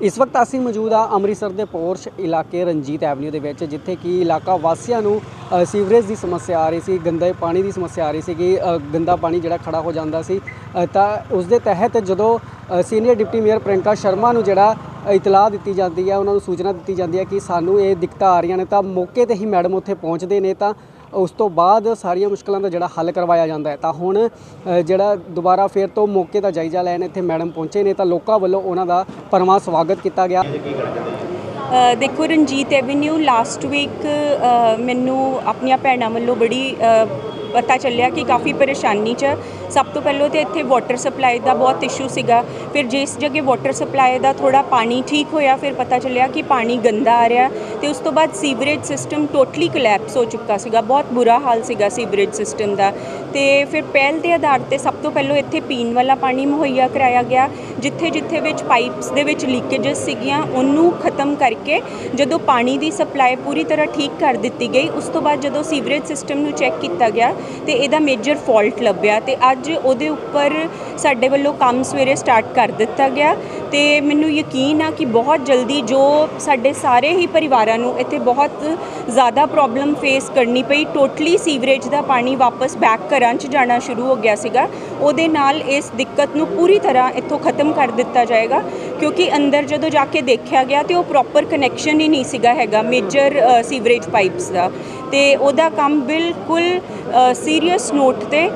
ਇਸ ਵਕਤ ਅਸੀਂ ਮੌਜੂਦ ਆ ਅੰਮ੍ਰਿਤਸਰ ਦੇ ਪੋਰਸ਼ ਇਲਾਕੇ ਰਣਜੀਤ ਐਵਨਿਊ ਦੇ ਵਿੱਚ, ਜਿੱਥੇ ਕਿ ਇਲਾਕਾ ਵਾਸੀਆਂ ਨੂੰ ਸੀਵਰੇਜ ਦੀ ਸਮੱਸਿਆ ਆ ਰਹੀ ਸੀ, ਗੰਦੇ ਪਾਣੀ ਦੀ ਸਮੱਸਿਆ ਆ ਰਹੀ ਸੀ ਕਿ ਗੰਦਾ ਪਾਣੀ ਜਿਹੜਾ ਖੜਾ ਹੋ ਜਾਂਦਾ ਸੀ। ਤਾਂ ਉਸ ਦੇ ਤਹਿਤ ਜਦੋਂ senior deputy mayor Prinka Sharma ਨੂੰ ਜਿਹੜਾ ਇਤਲਾਹ ਦਿੱਤੀ ਜਾਂਦੀ ਹੈ, ਉਹਨਾਂ ਨੂੰ ਸੂਚਨਾ ਦਿੱਤੀ ਜਾਂਦੀ ਹੈ ਕਿ ਸਾਨੂੰ ਇਹ ਦਿੱਕਤਾਂ ਆ ਰਹੀਆਂ ਨੇ, ਤਾਂ ਮੌਕੇ ਤੇ ਹੀ ਮੈਡਮ ਉੱਥੇ ਪਹੁੰਚਦੇ ਨੇ, ਤਾਂ ਉਸ ਤੋਂ ਬਾਅਦ ਸਾਰੀਆਂ ਮੁਸ਼ਕਲਾਂ ਦਾ ਜਿਹੜਾ ਹੱਲ ਕਰਵਾਇਆ ਜਾਂਦਾ ਹੈ। ਤਾਂ ਹੁਣ ਜਿਹੜਾ ਦੁਬਾਰਾ ਫੇਰ ਤੋਂ ਮੌਕੇ ਦਾ ਜਾਇਜ਼ਾ ਲੈਣ ਇੱਥੇ ਮੈਡਮ ਪਹੁੰਚੇ ਨੇ ਤਾਂ ਲੋਕਾਂ ਵੱਲੋਂ ਉਹਨਾਂ ਦਾ ਪਰਮਾ ਸਵਾਗਤ ਕੀਤਾ ਗਿਆ। ਦੇਖੋ ਰਣਜੀਤ ਐਵਨਿਊ ਲਾਸਟ ਵੀਕ ਮੈਨੂੰ ਆਪਣੀਆਂ ਭੈਣਾਂ ਵੱਲੋਂ ਬੜੀ ਪਤਾ ਚੱਲਿਆ ਕਿ ਕਾਫੀ ਪਰੇਸ਼ਾਨੀ ਚ ਸਭ ਤੋਂ ਪਹਿਲਾਂ ਤੇ ਇੱਥੇ ਵਾਟਰ ਸਪਲਾਈ ਦਾ ਬਹੁਤ ਇਸ਼ੂ ਸੀਗਾ। ਫਿਰ ਜਿਸ ਜਗ੍ਹਾ ਵਾਟਰ ਸਪਲਾਈ ਦਾ ਥੋੜਾ ਪਾਣੀ ਠੀਕ ਹੋਇਆ, ਫਿਰ ਪਤਾ ਚੱਲਿਆ ਕਿ ਪਾਣੀ ਗੰਦਾ ਆ ਰਿਹਾ ਤੇ ਉਸ ਤੋਂ ਬਾਅਦ ਸੀਵਰੇਜ ਸਿਸਟਮ ਟੋਟਲੀ ਕੋਲੈਪਸ ਹੋ ਚੁੱਕਾ ਸੀਗਾ। ਬਹੁਤ ਬੁਰਾ ਹਾਲ ਸੀਗਾ ਸੀਵਰੇਜ ਸਿਸਟਮ ਦਾ। ਤੇ ਫਿਰ ਪਹਿਲ ਦੇ ਆਧਾਰ ਤੇ ਸਭ ਤੋਂ ਪਹਿਲਾਂ ਇੱਥੇ ਪੀਣ ਵਾਲਾ ਪਾਣੀ ਮੁਹੱਈਆ ਕਰਾਇਆ ਗਿਆ ਜਿੱਥੇ ਜਿੱਥੇ ਵਿੱਚ ਪਾਈਪਸ ਦੇ ਵਿੱਚ ਲੀਕੇजेस ਸੀਗੀਆਂ, ਉਹਨੂੰ ਖਤਮ ਕਰਕੇ ਜਦੋਂ ਪਾਣੀ ਦੀ ਸਪਲਾਈ ਪੂਰੀ ਤਰ੍ਹਾਂ ਠੀਕ ਕਰ ਦਿੱਤੀ ਗਈ, ਉਸ ਤੋਂ ਬਾਅਦ ਜਦੋਂ ਸੀਵਰੇਜ ਸਿਸਟਮ ਨੂੰ ਚੈੱਕ ਕੀਤਾ ਗਿਆ ਤੇ ਇਹਦਾ ਮੇਜਰ ਫਾਲਟ ਲੱਭਿਆ ਤੇ ਅੱਜ ਅੱਜ ਉਹਦੇ ਉੱਪਰ ਸਾਡੇ ਵੱਲੋਂ ਕੰਮ ਸਵੇਰੇ ਸਟਾਰਟ ਕਰ ਦਿੱਤਾ ਗਿਆ ਤੇ ਮੈਨੂੰ ਯਕੀਨ ਆ ਕਿ ਬਹੁਤ ਜਲਦੀ ਜੋ ਸਾਡੇ ਸਾਰੇ ਹੀ ਪਰਿਵਾਰਾਂ ਨੂੰ ਇੱਥੇ ਬਹੁਤ ਜ਼ਿਆਦਾ ਪ੍ਰੋਬਲਮ ਫੇਸ ਕਰਨੀ ਪਈ ਟੋਟਲੀ ਸੀਵਰੇਜ ਦਾ ਪਾਣੀ ਵਾਪਸ ਬੈਕ ਘਰਾਂ 'ਚ ਜਾਣਾ ਸ਼ੁਰੂ ਹੋ ਗਿਆ ਸੀਗਾ, ਉਹਦੇ ਨਾਲ ਇਸ ਦਿੱਕਤ ਨੂੰ ਪੂਰੀ ਤਰ੍ਹਾਂ ਇੱਥੋਂ ਖਤਮ ਕਰ ਦਿੱਤਾ ਜਾਏਗਾ, ਕਿਉਂਕਿ ਅੰਦਰ ਜਦੋਂ ਜਾ ਕੇ ਦੇਖਿਆ ਗਿਆ ਤੇ ਉਹ ਪ੍ਰੋਪਰ ਕਨੈਕਸ਼ਨ ਹੀ ਨਹੀਂ ਸੀਗਾ ਹੈਗਾ ਮੇਜਰ ਸੀਵਰੇਜ ਪਾਈਪਸ ਦਾ ਤੇ ਉਹਦਾ ਕੰਮ ਬਿਲਕੁਲ ਸੀਰੀਅਸ ਨੋਟ ਤੇ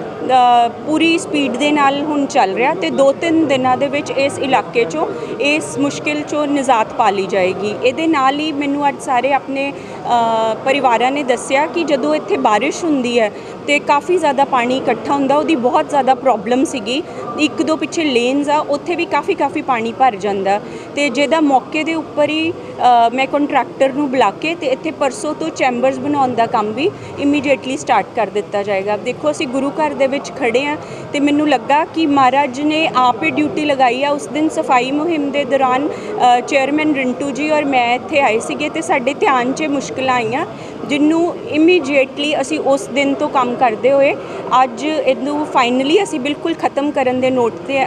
ਪੂਰੀ ਸਪੀਡ ਦੇ ਨਾਲ ਹੁਣ ਚੱਲ ਰਿਹਾ ਤੇ 2-3 ਦਿਨਾਂ ਦੇ ਵਿੱਚ ਇਸ ਇਲਾਕੇ 'ਚੋਂ ਇਸ ਮੁਸ਼ਕਿਲ 'ਚੋਂ ਨਿਜਾਤ ਪਾ ਲਈ ਜਾਏਗੀ। ਇਹਦੇ ਨਾਲ ਹੀ ਮੈਨੂੰ ਅੱਜ ਸਾਰੇ ਆਪਣੇ ਪਰਿਵਾਰਾਂ ਨੇ ਦੱਸਿਆ ਕਿ ਜਦੋਂ ਇੱਥੇ ਬਾਰਿਸ਼ ਹੁੰਦੀ ਹੈ ਤੇ ਕਾਫੀ ਜ਼ਿਆਦਾ ਪਾਣੀ ਇਕੱਠਾ ਹੁੰਦਾ, ਉਹਦੀ ਬਹੁਤ ਜ਼ਿਆਦਾ ਪ੍ਰੋਬਲਮ ਸੀਗੀ। ਇੱਕ ਦੋ ਪਿੱਛੇ ਲੇਨਸ ਆ, ਉੱਥੇ ਵੀ ਕਾਫੀ ਕਾਫੀ ਪਾਣੀ ਭਰ ਜਾਂਦਾ ਤੇ ਜਿਹਦਾ ਮੌਕੇ ਦੇ ਉੱਪਰ ਹੀ ਮੈਂ ਕੰਟਰੈਕਟਰ ਨੂੰ ਬੁਲਾ ਕੇ ਤੇ ਇੱਥੇ ਪਰਸੋਂ ਤੋਂ ਚੈਂਬਰਸ ਬਣਾਉਣ ਦਾ ਕੰਮ ਵੀ ਇਮੀਡੀਏਟਲੀ ਸਟਾਰਟ ਕਰ ਦਿੱਤਾ ਜਾਏਗਾ। ਦੇਖੋ, ਅਸੀਂ ਗੁਰੂ ਘਰ ਦੇ ਵਿੱਚ ਖੜੇ ਆ ਤੇ ਮੈਨੂੰ ਲੱਗਾ ਕਿ ਮਹਾਰਾਜ ਨੇ ਆਪੇ ਡਿਊਟੀ ਲਗਾਈ ਆ। ਉਸ ਦਿਨ ਸਫ਼ਾਈ ਮੁਹਿੰਮ ਦੇ ਦੌਰਾਨ ਚੇਅਰਮੈਨ ਰਿੰਟੂ ਜੀ ਔਰ ਮੈਂ ਇੱਥੇ ਆਏ ਸੀਗੇ ਤੇ ਸਾਡੇ ਧਿਆਨ 'ਚ ਮੁਸ਼ਕਲਾਂ ਆਈਆਂ ਜਿਹਨੂੰ ਇਮੀਡੀਏਟਲੀ ਅਸੀਂ ਉਸ ਦਿਨ ਤੋਂ ਕੰਮ ਕਰਦੇ ਹੋਏ, ਅੱਜ ਇਹਨੂੰ ਫਾਈਨਲੀ ਅਸੀਂ ਬਿਲਕੁਲ ਖਤਮ ਕਰਨ ਦੇ ਨੋਟ ਤੇ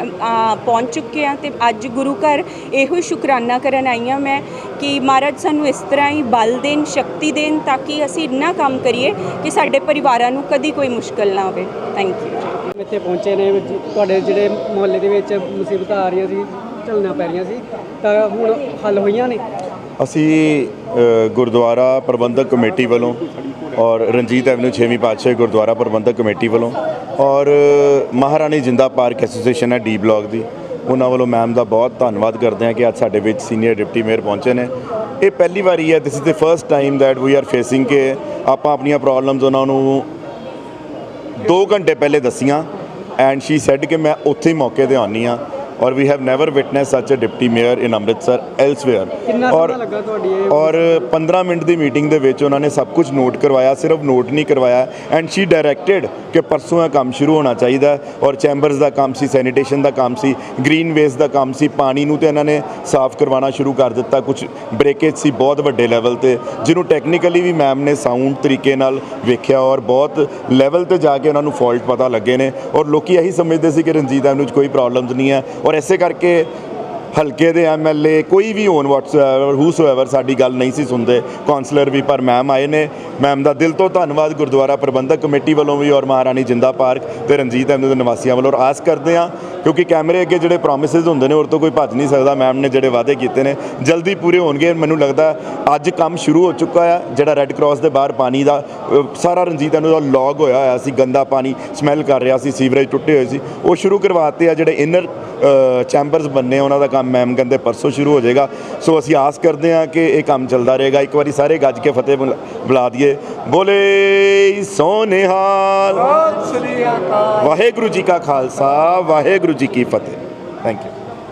ਪਹੁੰਚ ਚੁੱਕੇ ਹਾਂ ਤੇ ਅੱਜ ਗੁਰੂ ਘਰ ਇਹੋ ਹੀ ਸ਼ੁਕਰਾਨਾ ਕਰਨ ਆਈ ਹਾਂ ਮੈਂ। ਕਿ ਮਹਾਰਾਜ ਸਾਨੂੰ ਇਸ ਤਰ੍ਹਾਂ ਹੀ ਬਲ ਦੇਣ ਸ਼ਕਤੀ ਦੇਣ ਤਾਂ ਕਿ ਅਸੀਂ ਇੰਨਾ ਕੰਮ ਕਰੀਏ ਕਿ ਸਾਡੇ ਪਰਿਵਾਰਾਂ ਨੂੰ ਕਦੀ ਕੋਈ ਮੁਸ਼ਕਲ ਨਾ ਹੋਵੇ। ਥੈਂਕ ਯੂ ਇੱਥੇ ਪਹੁੰਚੇ ਨੇ ਤੁਹਾਡੇ ਜਿਹੜੇ ਮੁਹੱਲੇ ਦੇ ਵਿੱਚ ਮੁਸੀਬਤਾਂ ਆ ਰਹੀਆਂ ਸੀ ਝੱਲਣਾ ਪੈ ਰਹੀਆਂ ਸੀ ਤਾਂ ਹੁਣ ਹੱਲ ਹੋਈਆਂ ਨੇ? ਅਸੀਂ ਗੁਰਦੁਆਰਾ ਪ੍ਰਬੰਧਕ ਕਮੇਟੀ ਵੱਲੋਂ ਔਰ ਰਣਜੀਤ ਐਵਨਿਊ 6ਵੀਂ ਪਾਤਸ਼ਾਹੀ ਗੁਰਦੁਆਰਾ ਪ੍ਰਬੰਧਕ ਕਮੇਟੀ ਵੱਲੋਂ ਔਰ ਮਹਾਰਾਣੀ ਜਿੰਦਾ ਪਾਰਕ ਐਸੋਸੀਏਸ਼ਨ ਹੈ ਡੀ ਬਲਾਕ ਦੀ। ਉਹਨਾਂ ਵੱਲੋਂ ਮੈਮ ਦਾ ਬਹੁਤ ਧੰਨਵਾਦ ਕਰਦੇ ਹਾਂ ਕਿ ਅੱਜ ਸਾਡੇ ਵਿੱਚ ਸੀਨੀਅਰ ਡਿਪਟੀ ਮੇਅਰ ਪਹੁੰਚੇ ਨੇ। ਇਹ ਪਹਿਲੀ ਵਾਰੀ ਹੈ this is the first time that we are facing ਕਿ ਆਪਾਂ ਆਪਣੀਆਂ ਪ੍ਰੋਬਲਮਸ ਉਹਨਾਂ ਨੂੰ 2 ਘੰਟੇ ਪਹਿਲੇ ਦੱਸੀਆਂ। ਐਂਡ ਸ਼ੀ ਸੈਡ ਕਿ ਮੈਂ ਉੱਥੇ ਹੀ ਮੌਕੇ ਤੇ ਆਉਣੀ ਆ ਔਰ ਵੀ have never witness such a deputy mayor in Amritsar elsewhere ਇਹ? ਔਰ 15 ਮਿੰਟ ਦੀ ਮੀਟਿੰਗ ਦੇ ਵਿੱਚ ਉਹਨਾਂ ਨੇ ਸਭ ਕੁਝ ਨੋਟ ਕਰਵਾਇਆ ਸਿਰਫ ਨੋਟ ਨਹੀਂ ਕਰਵਾਇਆ ਐਂਡ ਸ਼ੀ ਡਾਇਰੈਕਟਡ ਕਿ ਪਰਸੋਂ ਇਹ ਕੰਮ ਸ਼ੁਰੂ ਹੋਣਾ ਚਾਹੀਦਾ ਔਰ ਚੈਂਬਰਸ ਦਾ ਕੰਮ ਸੀ ਸੈਨੀਟੇਸ਼ਨ ਦਾ ਕੰਮ ਸੀ ਗ੍ਰੀਨ ਵੇਸਟ ਦਾ ਕੰਮ ਸੀ ਪਾਣੀ ਨੂੰ ਤੇ ਇਹਨਾਂ ਨੇ ਸਾਫ਼ ਕਰਵਾਉਣਾ ਸ਼ੁਰੂ ਕਰ ਦਿੱਤਾ। ਕੁਝ ਬ੍ਰੇਕੇਜ ਸੀ ਬਹੁਤ ਵੱਡੇ ਲੈਵਲ ਤੇ ਜਿਹਨੂੰ ਟੈਕਨੀਕਲੀ ਵੀ ਮੈਮ ਨੇ ਸਾਊਂਡ ਤਰੀਕੇ ਨਾਲ ਵੇਖਿਆ ਔਰ ਬਹੁਤ ਲੈਵਲ ਤੇ ਜਾ ਕੇ ਉਹਨਾਂ ਨੂੰ ਫਾਲਟ ਪਤਾ ਲੱਗੇ ਨੇ। ਔਰ ਲੋਕੀ ਇਹੀ ਸਮਝਦੇ ਸੀ ਕਿ ਰਣਜੀਤ ਐਵਨਿਊ 'ਚ ਕੋਈ ਪ੍ਰੋਬਲਮਸ ਨਹੀਂ ਹੈ। ਔਰ ਐਸੇ ਕਰਕੇ ਹਲਕੇ ਦੇ ਐਮਐਲਏ ਕੋਈ ਵੀ ਹੋਣ ਵਾਟਸਐਵਰ ਹੂਸੋਐਵਰ ਸਾਡੀ ਗੱਲ ਨਹੀਂ ਸੀ ਸੁਣਦੇ ਕਾਉਂਸਲਰ ਵੀ ਪਰ ਮੈਮ ਆਏ ਨੇ। ਮੈਮ ਦਾ ਦਿਲ ਤੋਂ ਧੰਨਵਾਦ ਗੁਰਦੁਆਰਾ ਪ੍ਰਬੰਧਕ ਕਮੇਟੀ ਵੱਲੋਂ ਵੀ ਔਰ ਮਹਾਰਾਣੀ ਜਿੰਦਾ ਪਾਰਕ ਤੇ ਰਣਜੀਤ ਐਵਨਿਊ ਦੇ ਨਿਵਾਸੀਆਂ ਵੱਲੋਂ ਔਰ ਆਸ ਕਰਦੇ ਹਾਂ, ਕਿਉਂਕਿ ਕੈਮਰੇ ਅੱਗੇ ਜਿਹੜੇ ਪ੍ਰੋਮਿਸਸ ਹੁੰਦੇ ਨੇ ਉਹ ਤੋਂ ਕੋਈ ਭੱਜ ਨਹੀਂ ਸਕਦਾ। ਮੈਮ ਨੇ ਜਿਹੜੇ ਵਾਅਦੇ ਕੀਤੇ ਨੇ, ਜਲਦੀ ਪੂਰੇ ਹੋਣਗੇ। ਮੈਨੂੰ ਲੱਗਦਾ ਅੱਜ ਕੰਮ ਸ਼ੁਰੂ ਹੋ ਚੁੱਕਾ ਆ, ਜਿਹੜਾ ਰੈੱਡ ਕਰਾਸ ਦੇ ਬਾਹਰ ਪਾਣੀ ਦਾ ਸਾਰਾ ਰਣਜੀਤ ਐਵਨਿਊ ਦਾ ਲੌਗ ਹੋਇਆ ਹੋਇਆ ਸੀ, ਗੰਦਾ ਪਾਣੀ ਸਮੈਲ ਕਰ ਰਿਹਾ ਸੀ, ਸੀਵਰੇਜ ਟੁੱਟੇ ਹੋਏ ਸੀ। ਉਹ ਸ਼ੁਰੂ ਕਰਵਾਤੇ ਆ ਜਿਹੜੇ ਇਨਰ ਚੈਂਬਰਸ ਬੰਨੇ ਉਹਨਾਂ ਦਾ ਕੰਮ ਮੈਮ ਕਹਿੰਦੇ ਪਰਸੋਂ ਸ਼ੁਰੂ ਹੋ ਜਾਏਗਾ। ਸੋ ਅਸੀਂ ਆਸ ਕਰਦੇ ਹਾਂ ਕਿ ਇਹ ਕੰਮ ਚੱਲਦਾ ਰਹੇਗਾ। ਇੱਕ ਵਾਰੀ ਸਾਰੇ ਗੱਜ ਕੇ ਫਤਿਹ ਬੁਲਾ- ਬੁਲਾ ਦਈਏ। ਬੋਲੇ ਸੋਨੇਹਾਲ। ਵਾਹਿਗੁਰੂ ਜੀ ਕਾ ਖਾਲਸਾ ਵਾਹਿਗੁਰੂ ਜੀ ਕੀ ਫਤਿਹ। Thank you